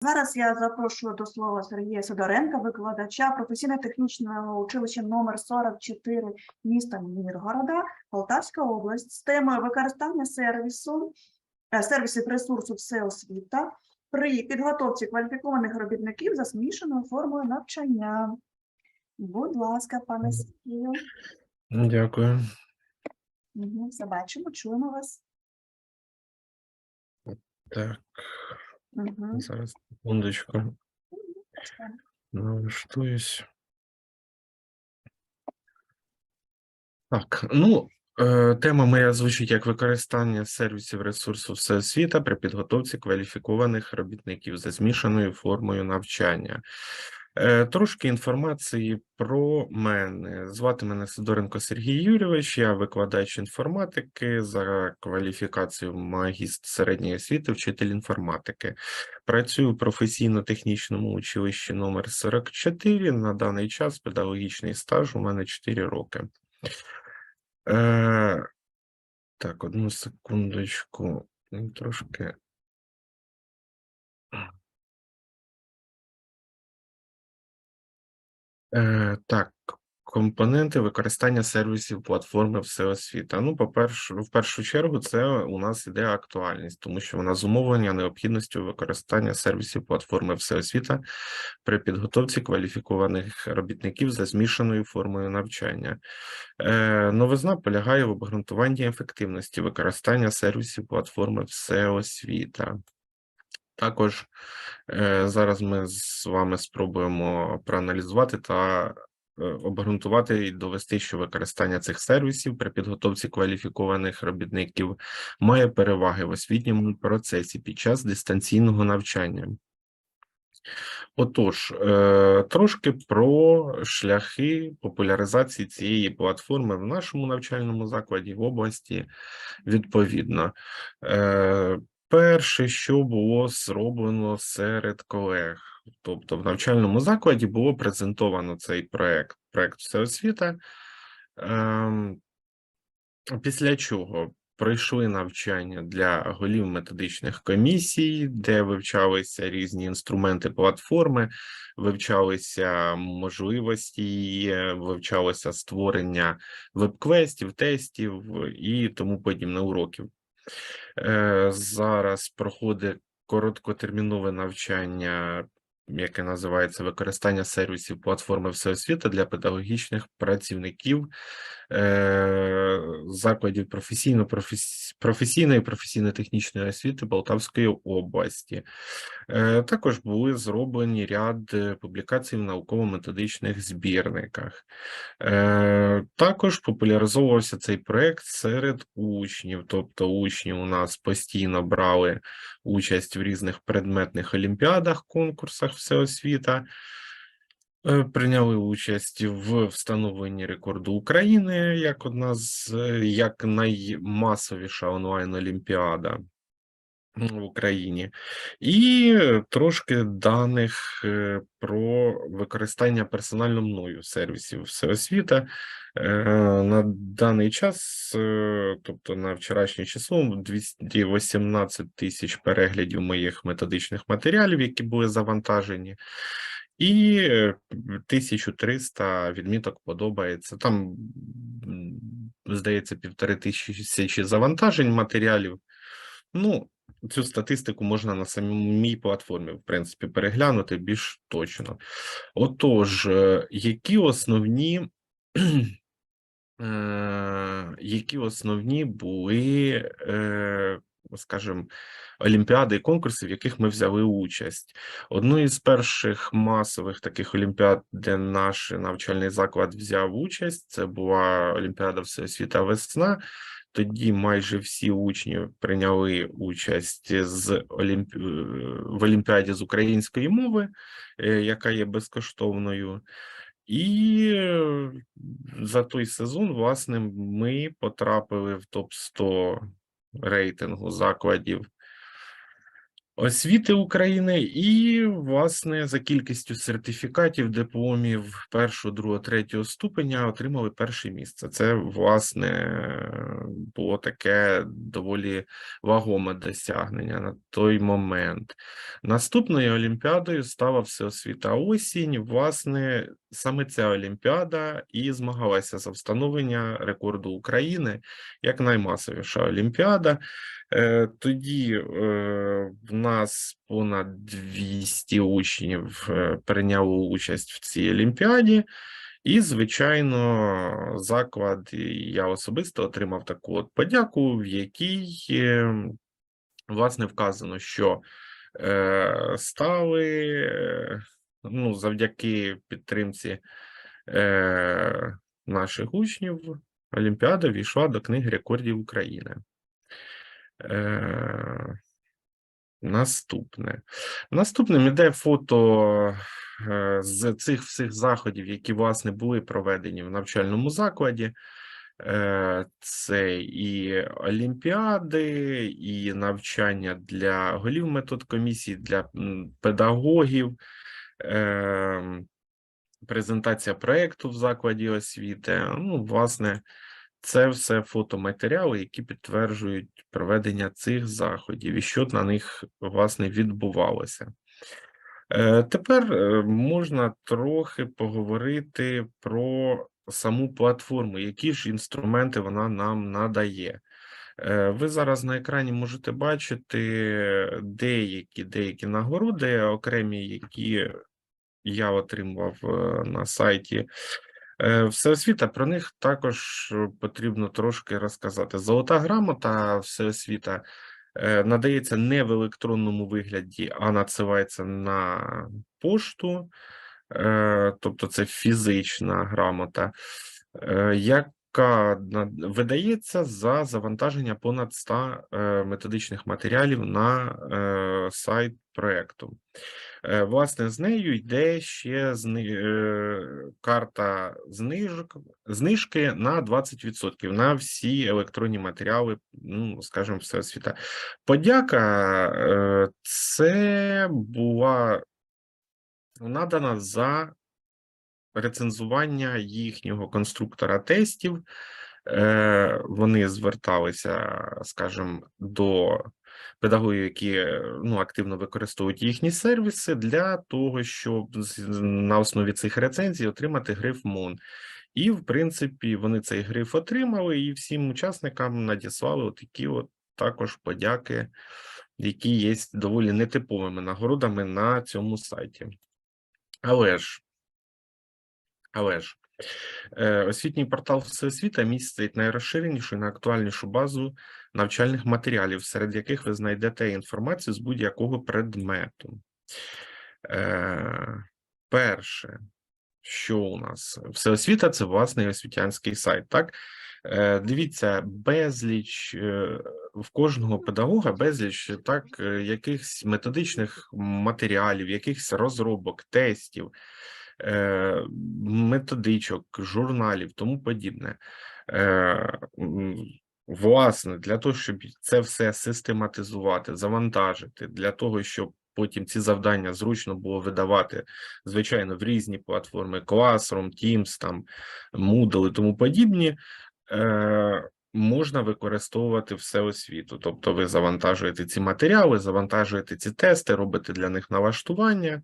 Зараз я запрошую до слова Сергія Сидоренка, викладача професійно-технічного училища номер 44 міста Міргорода, Полтавська область з темою використання сервісу, е, сервісів ресурсу всеосвіта при підготовці кваліфікованих робітників за змішаною формою навчання. Будь ласка, пане Сергію. Дякую. Мгм, Все бачимо, чуємо вас. Так, Мгм. зараз секундочку. Налаштуюсь. Так, ну, е, тема моя звучить як використання сервісів ресурсу всеосвіта при підготовці кваліфікованих робітників за змішаною формою навчання. Е, Трошки інформації про мене. Звати мене Сидоренко Сергій Юрійович, я викладач інформатики за кваліфікацією магістр середньої освіти, вчитель інформатики. Працюю в професійно-технічному училищі номер 44. На даний час педагогічний стаж у мене 4 роки. Е, так, одну секундочку. Трошки. Так, компоненти використання сервісів платформи всеосвіта. Ну, по-перше, в першу чергу, це у нас іде актуальність, тому що вона зумовлення необхідністю використання сервісів платформи всеосвіта при підготовці кваліфікованих робітників за змішаною формою навчання. Е, новизна полягає в обґрунтуванні ефективності використання сервісів платформи всеосвіта. Також е, зараз ми з вами спробуємо проаналізувати та е, обґрунтувати і довести, що використання цих сервісів при підготовці кваліфікованих робітників має переваги в освітньому процесі під час дистанційного навчання. Отож, е, трошки про шляхи популяризації цієї платформи в нашому навчальному закладі в області відповідно. Перше, що було зроблено серед колег, тобто в навчальному закладі було презентовано цей проект, проект всеосвіта. Ем, Після чого пройшли навчання для голів методичних комісій, де вивчалися різні інструменти платформи, вивчалися можливості, вивчалося створення веб-квестів, тестів і тому подібне уроків. Е, Зараз проходить короткотермінове навчання, яке називається використання сервісів платформи всеосвіти для педагогічних працівників е, закладів професійно професі- професійної професійно-технічної освіти Полтавської області. Е, Також були зроблені ряд е, публікацій в науково-методичних збірниках. Е, Також популяризовувався цей проект серед учнів, тобто учні у нас постійно брали участь в різних предметних олімпіадах, конкурсах всеосвіта. Е, Прийняли участь в встановленні рекорду України як одна з е, як наймасовіша онлайн-олімпіада в Україні, і е, трошки даних е, про використання персонально мною сервісів всеосвіта. Е, На даний час, тобто на вчорашнє число, 218 тисяч переглядів моїх методичних матеріалів, які були завантажені, і е, 1300 відміток подобається. Там, здається, півтори тисячі завантажень матеріалів. Ну, цю статистику можна на самій платформі, в принципі, переглянути більш точно. Отож, е, які основні, е, які основні були, е, скажімо, олімпіади і конкурси, в яких ми взяли участь? Одну із перших масових таких олімпіад, де наш навчальний заклад взяв участь, це була Олімпіада Всеосвіта весна. Тоді майже всі учні прийняли участь з олімпі... е, в Олімпіаді з української мови, е, яка є безкоштовною. І е, за той сезон, власне, ми потрапили в топ 100 рейтингу закладів освіти України і, власне, за кількістю сертифікатів, дипломів першого, другого, третього ступеня отримали перше місце. Це, власне, було таке доволі вагоме досягнення на той момент. Наступною олімпіадою стала всеосвіта осінь. Власне, саме ця олімпіада і змагалася за встановлення рекорду України як наймасовіша олімпіада. Е, Тоді е, в нас понад 200 учнів е, прийняло участь в цій олімпіаді. І, звичайно, заклад, я особисто отримав таку от подяку, в якій, е, власне, вказано, що е, стали ну, завдяки підтримці наших учнів, Олімпіада війшла до книги рекордів України. Е, Наступне. Наступним іде фото е, з цих всіх заходів, які, власне, були проведені в навчальному закладі. Е, Це і олімпіади, і навчання для голів методкомісій, для педагогів, е, презентація проєкту в закладі освіти. Ну, власне, це все фотоматеріали, які підтверджують проведення цих заходів і що на них власне відбувалося. Е, Тепер е, можна трохи поговорити про саму платформу, які ж інструменти вона нам надає. Е, Ви зараз на екрані можете бачити деякі деякі нагороди, окремі, які я отримав на сайті Всеосвіта про них також е, потрібно трошки розказати. Золота грамота Всеосвіта е, надається не в електронному вигляді, а надсилається на пошту, е, тобто це фізична грамота, е, яка видається за завантаження понад 100 е, методичних матеріалів на е, сайт проекту. Е, Власне, з нею йде ще карта знижки на 20% на всі електронні матеріали, ну, скажімо, всеосвіта. Подяка е, це була надана за рецензування їхнього конструктора тестів. Е, Вони зверталися, скажімо, до педагогів, які ну, активно використовують їхні сервіси для того, щоб на основі цих рецензій отримати гриф МОН. І, в принципі, вони цей гриф отримали, і всім учасникам надіслали такі от також подяки, які є доволі нетиповими нагородами на цьому сайті. Але ж, але ж, е, освітній портал Всеосвіта містить найрозширенішу і найактуальнішу базу навчальних матеріалів, серед яких ви знайдете інформацію з будь-якого предмету. Е, перше, що у нас? Всеосвіта це власний освітянський сайт, так? Е, дивіться, безліч в кожного педагога безліч так, якихось методичних матеріалів, якихось розробок, тестів, методичок, журналів, тому подібне. Е, Власне, для того, щоб це все систематизувати, завантажити, для того, щоб потім ці завдання зручно було видавати, звичайно, в різні платформи, Classroom, Teams, там, Moodle і тому подібні, е, можна використовувати все освіту. Тобто ви завантажуєте ці матеріали, завантажуєте ці тести, робите для них налаштування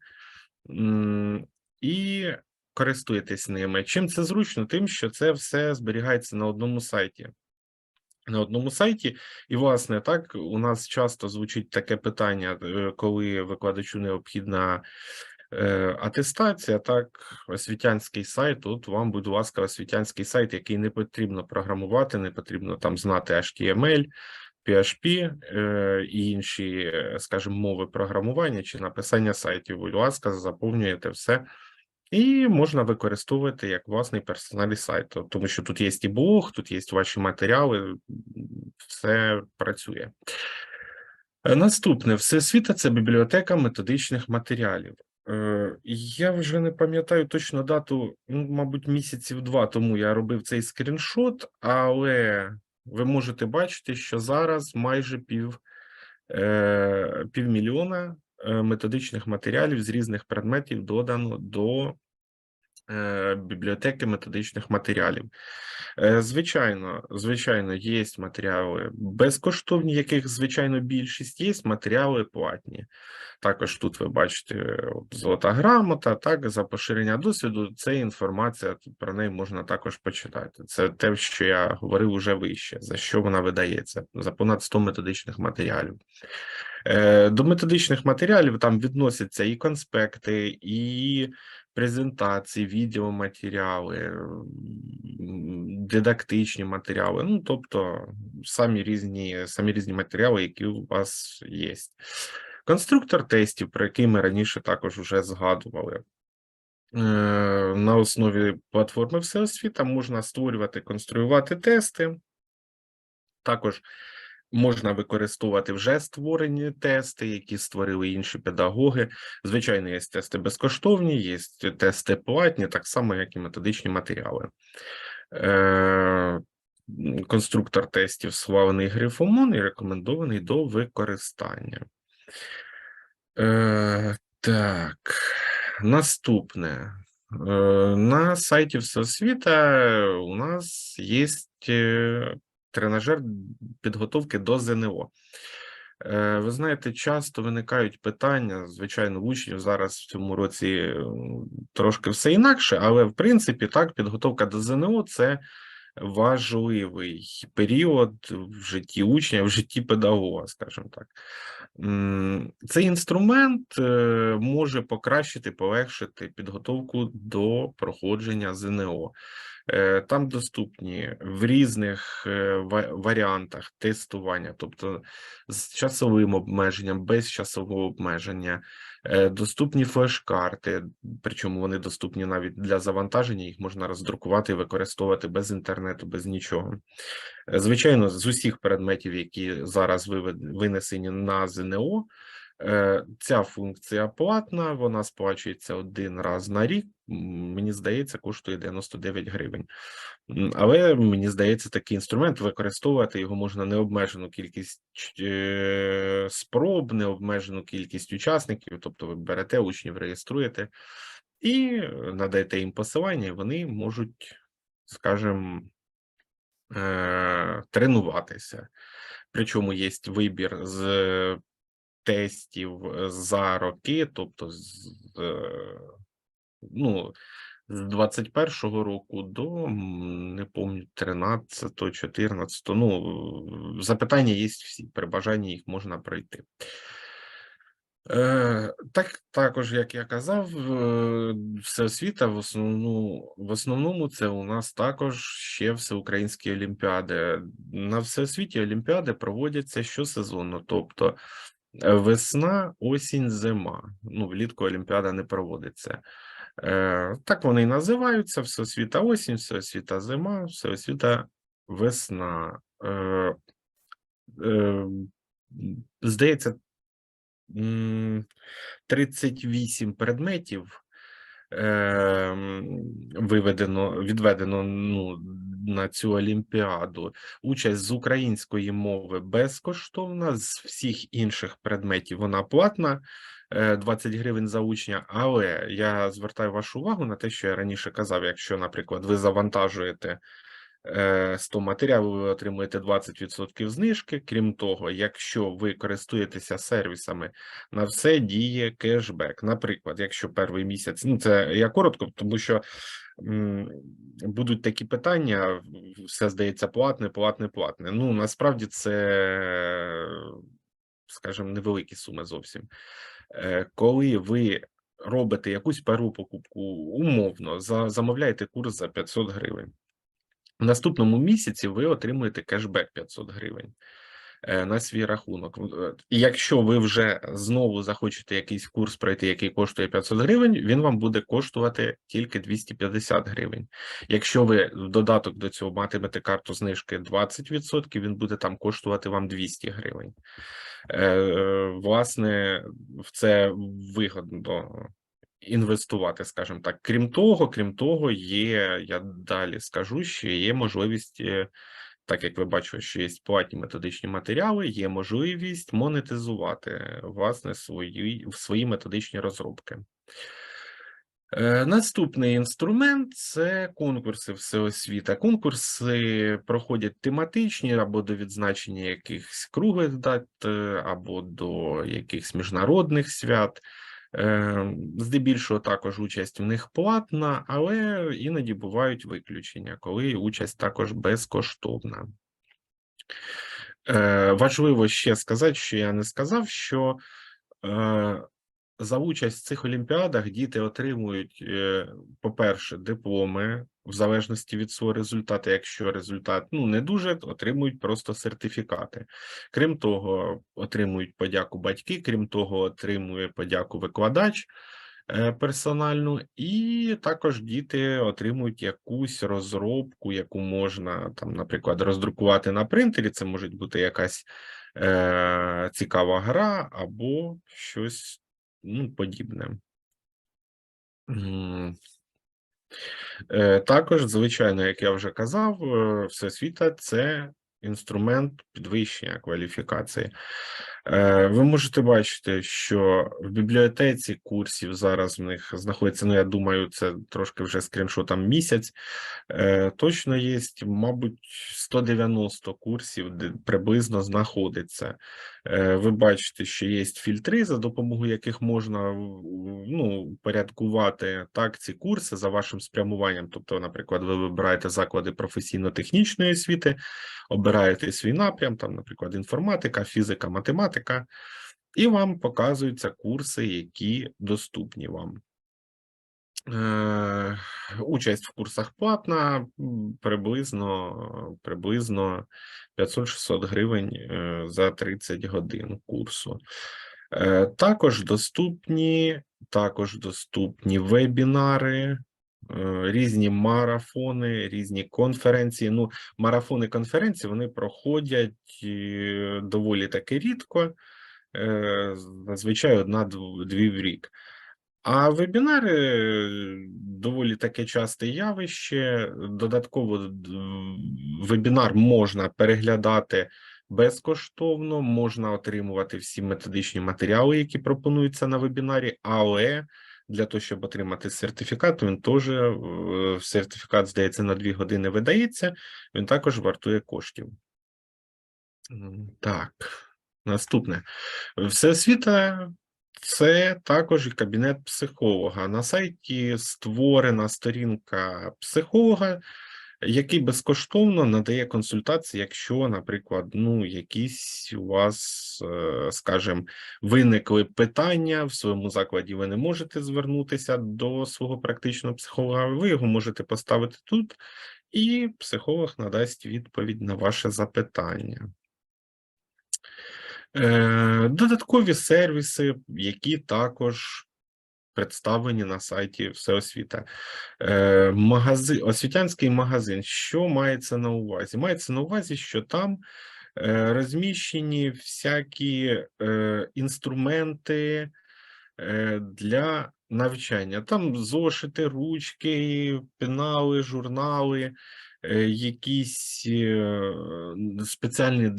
і користуєтесь ними. Чим це зручно? Тим, що це все зберігається на одному сайті. На одному сайті, і власне так у нас часто звучить таке питання, е, коли викладачу необхідна е, атестація, так, освітянський сайт. От вам, будь ласка, освітянський сайт, який не потрібно програмувати, не потрібно там знати HTML, PHP е, і інші, е, скажімо, мови програмування чи написання сайтів. Будь ласка, заповнюєте все. І можна використовувати як власний персональний сайт, тому що тут є і блог, тут є ваші матеріали, все працює. Е, Наступне всесвіта це бібліотека методичних матеріалів. Е, Я вже не пам'ятаю точно дату, ну, мабуть, місяців два тому я робив цей скріншот, але ви можете бачити, що зараз майже пів Е, Півмільйона методичних матеріалів з різних предметів додано до е, бібліотеки методичних матеріалів. Е, Звичайно, звичайно, є матеріали безкоштовні, яких звичайно більшість, є матеріали платні. Також тут ви бачите золота грамота, так, за поширення досвіду. Це інформація, про неї можна також почитати. Це те, що я говорив уже вище, за що вона видається, за понад 100 методичних матеріалів. Е, До методичних матеріалів там відносяться і конспекти, і презентації, відеоматеріали, дидактичні матеріали, ну тобто самі різні, самі різні матеріали, які у вас є. Конструктор тестів, про який ми раніше також вже згадували. Е, На основі платформи Всеосвіта можна створювати, конструювати тести. Також можна використовувати вже створені тести, які створили інші педагоги. Звичайно, є тести безкоштовні, є тести платні, так само, як і методичні матеріали. Е, Конструктор тестів схвалений грифомон і рекомендований до використання. Е, так, наступне. Е, на сайті Всеосвіта у нас є тренажер підготовки до ЗНО. Е, Ви знаєте, часто виникають питання, звичайно, в учнів зараз в цьому році трошки все інакше, але в принципі так, підготовка до ЗНО це важливий період в житті учня, в житті педагога, скажімо так. Цей інструмент е, може покращити, полегшити підготовку до проходження ЗНО. Е, Там доступні в різних е, варіантах тестування, тобто з часовим обмеженням, без часового обмеження, е, доступні флеш-карти, причому вони доступні навіть для завантаження, їх можна роздрукувати і використовувати без інтернету, без нічого. Звичайно, з усіх предметів, які зараз винесені на ЗНО, ця функція платна, вона сплачується один раз на рік. Мені здається, коштує 99 гривень. Але мені здається, такий інструмент використовувати його можна необмежену кількість е, спроб, необмежену кількість учасників. Тобто ви берете учнів, реєструєте і е, надаєте їм посилання, і вони можуть, скажімо, е, тренуватися. Причому є вибір з тестів е, за роки, тобто з, е, ну, з 21-го року до, не пам'ятаю, 13-го, 14-го, ну, запитання є всі, при бажанні їх можна пройти. Е, так, також, як я казав, всеосвіта в основному, в основному це у нас також ще всеукраїнські олімпіади. На всеосвіті олімпіади проводяться щосезонно, тобто весна, осінь, зима. Ну, влітку олімпіада не проводиться. Е, так вони і називаються: всеосвіта осінь, всеосвіта зима, всеосвіта весна. Е, е, здається, 38 предметів ем, виведено, відведено ну, на цю олімпіаду. Участь з української мови безкоштовна, з всіх інших предметів вона платна. е, 20 гривень за учня, але я звертаю вашу увагу на те, що я раніше казав, якщо, наприклад, ви завантажуєте е, 100 матеріалів, ви отримуєте 20% знижки. Крім того, якщо ви користуєтеся сервісами, на все діє кешбек. Наприклад, якщо перший місяць, ну це я коротко, тому що будуть такі питання, все здається платне, платне, платне. Ну насправді це, скажімо, невеликі суми зовсім. Е, Коли ви робите якусь перву покупку умовно, замовляєте курс за 500 гривень. В наступному місяці ви отримуєте кешбек 500 гривень на свій рахунок. Е, якщо ви вже знову захочете якийсь курс пройти, який коштує 500 гривень, він вам буде коштувати тільки 250 гривень. Якщо ви в додаток до цього матимете карту знижки 20%, він буде там коштувати вам 200 гривень. Е, Власне, в це вигодно інвестувати, скажімо так. Крім того, крім того, є, я далі скажу, що є можливість е, так як ви бачили, що є платні методичні матеріали, є можливість монетизувати власне свої, свої методичні розробки. Е, Наступний інструмент це конкурси всеосвіта. Конкурси проходять тематичні або до відзначення якихось круглих дат, е, або до якихось міжнародних свят. Е, Здебільшого також участь в них платна, але іноді бувають виключення, коли участь також безкоштовна. Е, Важливо ще сказати, що я не сказав, що е, за участь в цих олімпіадах діти отримують, е, по-перше, дипломи в залежності від свого результату. Якщо результат ну не дуже, отримують просто сертифікати. Крім того, отримують подяку батьки, крім того, отримує подяку викладач е, персональну, і також діти отримують якусь розробку, яку можна там, наприклад, роздрукувати на принтері. Це може бути якась е, цікава гра або щось ну, подібне. Е, Також, звичайно, як я вже казав, е, всесвіта це інструмент підвищення кваліфікації. Е, Ви можете бачити, що в бібліотеці курсів зараз в них знаходиться, ну я думаю, це трошки вже скріншотом місяць. Точно є, мабуть, 190 курсів, де приблизно знаходиться. Е, Ви бачите, що є фільтри, за допомогою яких можна ну, порядкувати так ці курси за вашим спрямуванням. Тобто, наприклад, ви вибираєте заклади професійно-технічної освіти, обираєте свій напрям, там, наприклад, інформатика, фізика, математика, і вам показуються курси, які доступні вам. Е, Участь в курсах платна, приблизно, приблизно 500-600 гривень е, за 30 годин курсу. Е, Також доступні, також доступні вебінари, різні марафони, різні конференції. Ну, марафони конференції вони проходять доволі таки рідко, зазвичай одна-дві в рік. А вебінари е, доволі таке часте явище. Додатково вебінар можна переглядати безкоштовно, можна отримувати всі методичні матеріали, які пропонуються на вебінарі, але для того, щоб отримати сертифікат, він теж е, сертифікат, здається, на 2 години видається, він також вартує коштів. Так, наступне. Всеосвіта це також і кабінет психолога. На сайті створена сторінка психолога, який безкоштовно надає консультації, якщо, наприклад, ну, якісь у вас, е, скажімо, виникли питання в своєму закладі, ви не можете звернутися до свого практичного психолога, ви його можете поставити тут, і психолог надасть відповідь на ваше запитання. Е, Додаткові сервіси, які також представлені на сайті Всеосвіта. Е, Магазин, освітянський магазин. Що мається на увазі? Мається на увазі, що там е, розміщені всякі інструменти для навчання. Там зошити, ручки, пенали, журнали, якісь е, спеціальні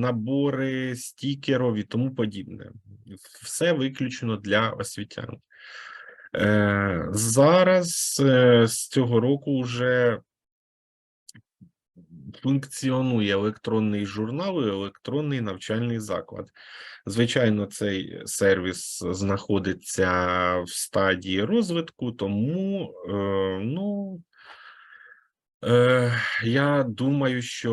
набори, стікерів і тому подібне. Все виключено для освітян. Е, Зараз е, з цього року вже функціонує електронний журнал і електронний навчальний заклад. Звичайно, цей сервіс знаходиться в стадії розвитку, тому ну, е, я думаю, що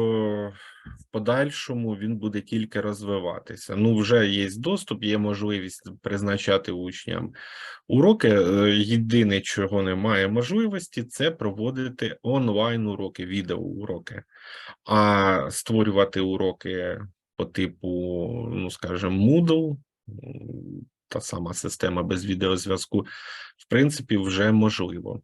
в подальшому він буде тільки розвиватися. Ну, вже є доступ, є можливість призначати учням уроки. Е, Єдине, чого немає можливості, це проводити онлайн уроки, відеоуроки. А створювати уроки по типу, ну скажімо, Moodle, та сама система без відеозв'язку, в принципі, вже можливо.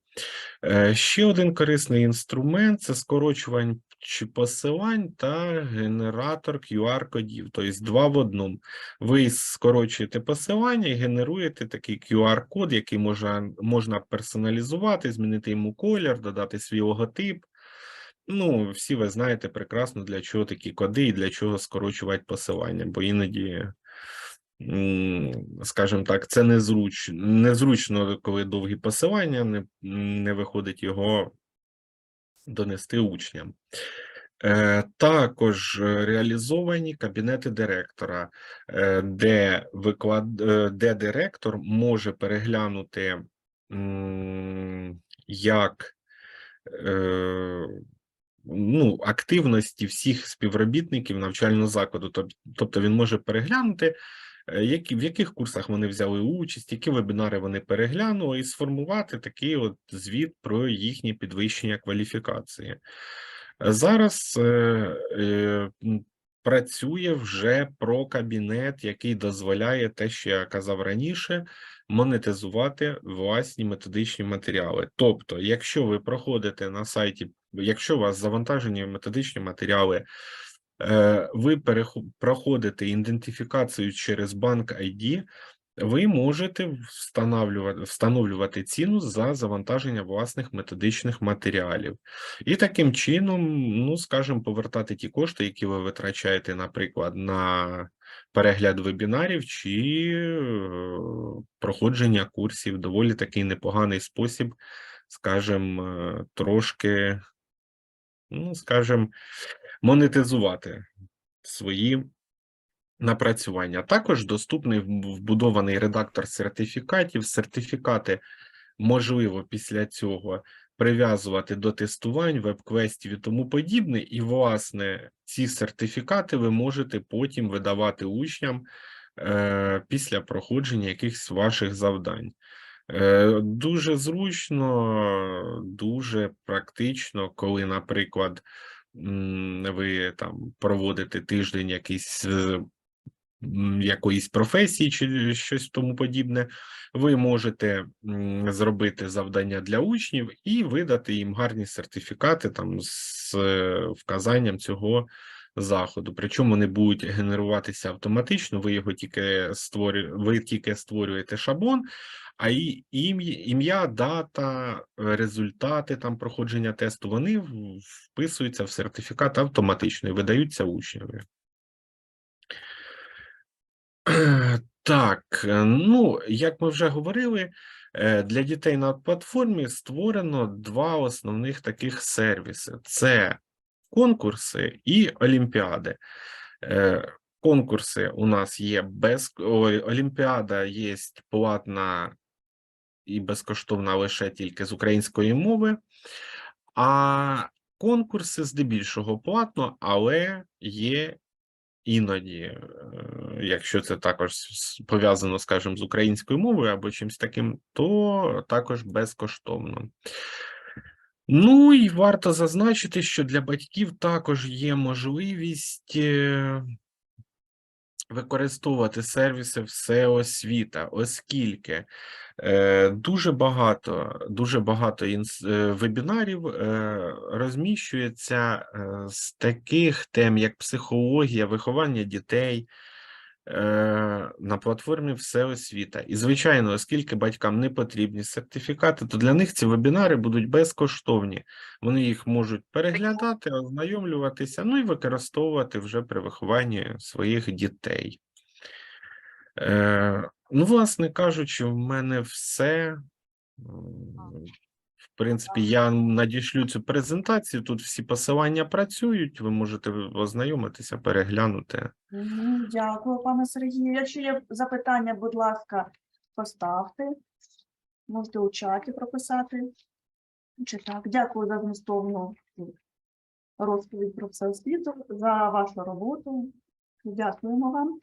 Е, Ще один корисний інструмент це скорочувань чи посилань та генератор QR-кодів, тобто два в одному. Ви скорочуєте посилання і генеруєте такий QR-код, який можна, можна персоналізувати, змінити йому колір, додати свій логотип. Ну, всі ви знаєте прекрасно, для чого такі коди і для чого скорочувати посилання, бо іноді, скажімо так, це незруч, незручно, коли довгі посилання, не, не виходить його донести учням. Е, Також е, реалізовані кабінети директора, е, де виклад... де директор може переглянути, як ну, активності всіх співробітників навчального закладу. Тоб- Тобто він може переглянути, які, в яких курсах вони взяли участь, які вебінари вони переглянули, і сформувати такий от звіт про їхнє підвищення кваліфікації. Зараз е, е, працює вже про кабінет, який дозволяє те, що я казав раніше, монетизувати власні методичні матеріали. Тобто, якщо ви проходите на сайті, якщо у вас завантажені методичні матеріали, е, ви проходите ідентифікацію через банк ID, ви можете встановлювати, встановлювати ціну за завантаження власних методичних матеріалів. І таким чином, ну, скажімо, повертати ті кошти, які ви витрачаєте, наприклад, на перегляд вебінарів чи е, проходження курсів. Доволі такий непоганий спосіб, скажімо, е, трошки, ну, скажімо, монетизувати свої напрацювання. Також доступний вбудований редактор сертифікатів. Сертифікати можливо після цього прив'язувати до тестувань, веб-квестів і тому подібне. І, власне, ці сертифікати ви можете потім видавати учням е, після проходження якихось ваших завдань. Е, Дуже зручно, дуже практично, коли, наприклад, ви там проводите тиждень якийсь е, якоїсь професії чи щось тому подібне, ви можете зробити завдання для учнів і видати їм гарні сертифікати там з е, вказанням цього заходу. Причому вони будуть генеруватися автоматично. Ви його тільки створюєте, ви тільки створюєте шаблон, а і ім'я, дата, е, результати там проходження тесту, вони вписуються в сертифікат автоматично і видаються учневі. Так, е, ну, як ми вже говорили, е, для дітей на платформі створено два основних таких сервіси: це конкурси і олімпіади. Конкурси у нас є без Олімпіада є платна і безкоштовна лише тільки з української мови, а конкурси здебільшого платно, але є іноді, е, якщо це також пов'язано, скажімо, з українською мовою або чимось таким, то також безкоштовно. Ну і варто зазначити, що для батьків також є можливість е, використовувати сервіси всеосвіта, оскільки е, дуже багато, дуже багато інс, е, вебінарів е, розміщується е, з таких тем, як психологія, виховання дітей. Е, На платформі Всеосвіта. І, звичайно, оскільки батькам не потрібні сертифікати, то для них ці вебінари будуть безкоштовні. Вони їх можуть переглядати, ознайомлюватися, ну і використовувати вже при вихованні своїх дітей. Е, ну, власне кажучи, в мене все. Принципі, я надішлю цю презентацію. Тут всі посилання працюють. Ви можете ознайомитися, переглянути. Дякую, пане Сергію. Якщо є запитання, будь ласка, поставте. Можете у чаті прописати. Чи так. Дякую за змістовну розповідь про всеосвіту, за вашу роботу. Дякуємо вам.